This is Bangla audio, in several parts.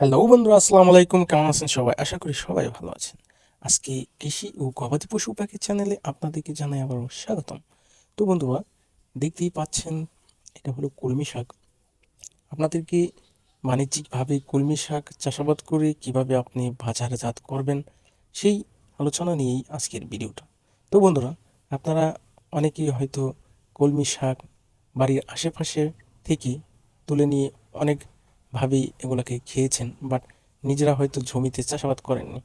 হ্যালো বন্ধুরা, আসসালামু আলাইকুম। কেমন আছেন সবাই? আশা করি সবাই ভালো আছেন। আজকে কৃষি ও গবাদি পশু পাখি চ্যানেলে আপনাদেরকে জানাই আবারও স্বাগতম। তো বন্ধুরা, দেখতেই পাচ্ছেন, এটা হলো কলমি শাক। আপনাদেরকে বাণিজ্যিকভাবে কলমি শাক চাষাবাদ করে কীভাবে আপনি বাজারজাত করবেন, সেই আলোচনা নিয়েই আজকের ভিডিওটা। তো বন্ধুরা, আপনারা অনেকেই হয়তো কলমি শাক বাড়ির আশেপাশে থেকে তুলে নিয়ে অনেকভাবেই এগুলোকে খেয়েছেন বাট নিজেরা হয়তো জমিতে চাষাবাদ করেননি।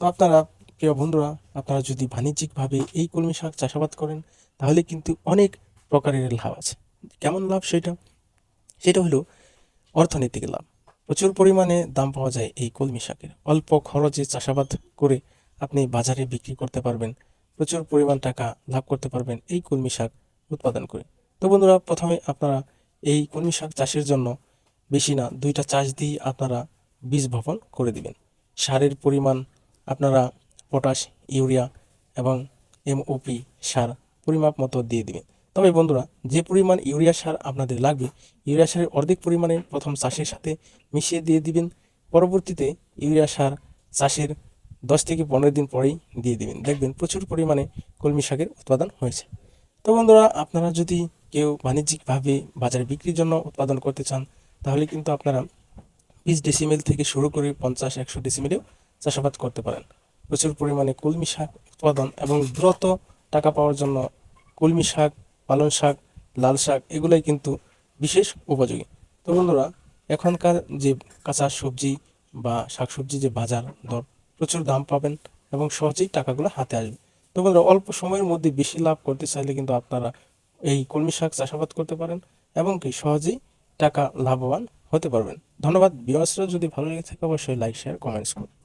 তো আপনারা, প্রিয় বন্ধুরা, আপনারা যদি বাণিজ্যিকভাবে এই কলমি শাক চাষাবাদ করেন, তাহলে কিন্তু অনেক প্রকারের লাভ আছে। কেমন লাভ সেটা? সেটা হলো অর্থনৈতিক লাভ। প্রচুর পরিমাণে দাম পাওয়া যায় এই কলমি শাকের। অল্প খরচে চাষাবাদ করে আপনি বাজারে বিক্রি করতে পারবেন, প্রচুর পরিমাণ টাকা লাভ করতে পারবেন এই কলমি শাক উৎপাদন করে। তো বন্ধুরা, প্রথমে আপনারা এই কলমি শাক চাষের জন্য বেশি না দুইটা চাষ দিয়ে আপনারা বীজ বপন করে দিবেন। সারের পরিমাণ আপনারা পটাশ, ইউরিয়া এবং এমওপি সার পরিমাপ মতো দিয়ে দিবেন। তবে বন্ধুরা, যে পরিমাণ ইউরিয়া সার আপনাদের লাগবে, ইউরিয়া সারের অর্ধেক পরিমাণে প্রথম চাষের সাথে মিশিয়ে দিয়ে দিবেন। পরবর্তীতে ইউরিয়া সার চাষের দশ থেকে পনেরো দিন পরেই দিয়ে দিবেন। দেখবেন প্রচুর পরিমাণে কলমি শাকের উৎপাদন হয়েছে। তো বন্ধুরা, আপনারা যদি কেউ বাণিজ্যিকভাবে বাজারে বিক্রির জন্য উৎপাদন করতে চান তাহলে কিন্তু আপনারা বিশ ডেসিমেল থেকে শুরু করে পঞ্চাশ, একশো ডেসিমেলেও চাষাবাদ করতে পারেন। প্রচুর পরিমাণে কলমি শাক উৎপাদন এবং দ্রুত টাকা পাওয়ার জন্য কলমি শাক, পালং শাক, লাল শাক এগুলোই কিন্তু বিশেষ উপযোগী। তো বন্ধুরা, এখনকার যে কাঁচা সবজি বা শাকসবজি যে বাজার দর, প্রচুর দাম পাবেন এবং সহজেই টাকাগুলো হাতে আসবে। তো বন্ধুরা, অল্প সময়ের মধ্যে বেশি লাভ করতে চাইলে কিন্তু আপনারা এই কলমি শাক চাষাবাদ করতে পারেন এবং কি সহজেই টাকা লাভবান হতে পারবেন। ধন্যবাদ। বিয়ার্সরা যদি ভালো লেগে থাকে, অবশ্যই লাইক শেয়ার কমেন্টস করুন।